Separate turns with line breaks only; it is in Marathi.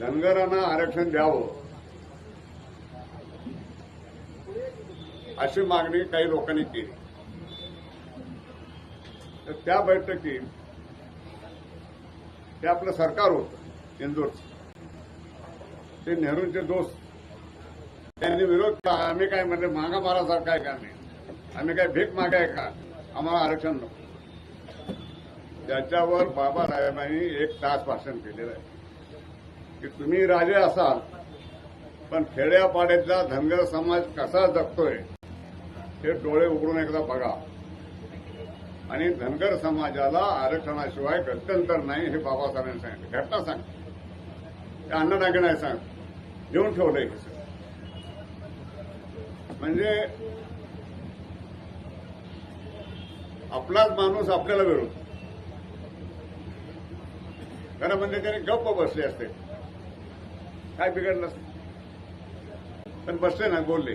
धनगरांना आरक्षण द्यावं. अशी मागणी काही लोकांनी केली. तर त्या बैठकीत ते आपलं सरकार होतं इंदूरचं. ते नेहरूंचे दोस्त. त्यांनी विरोध केला आम्ही काय म्हणजे मागा मारासारखं काय का नाही आम्ही काय भीक मागाय का? आम्हाला आरक्षण नको. त्याच्यावर बाबासाहेबांनी एक तास भाषण केलेलं आहे. की तुम्ही राजे असाल पण खेड्यापाड्यातला धनगर समाज कसा जगतोय हे डोळे उघडून एकदा बघा. आणि धनगर समाजाला आरक्षणाशिवाय गत्यंतर नाही हे बाबासाहेबांनी सांगितलं. घटना सांग. ते अन्नडागे नाही सांग. घेऊन ठेवलंय हे सगळं. म्हणजे आपलाच माणूस आपल्याला विरोध. खरं म्हणजे त्याने गप्प बसले असते. काय बिघडलं? पण बसले ना बोलले.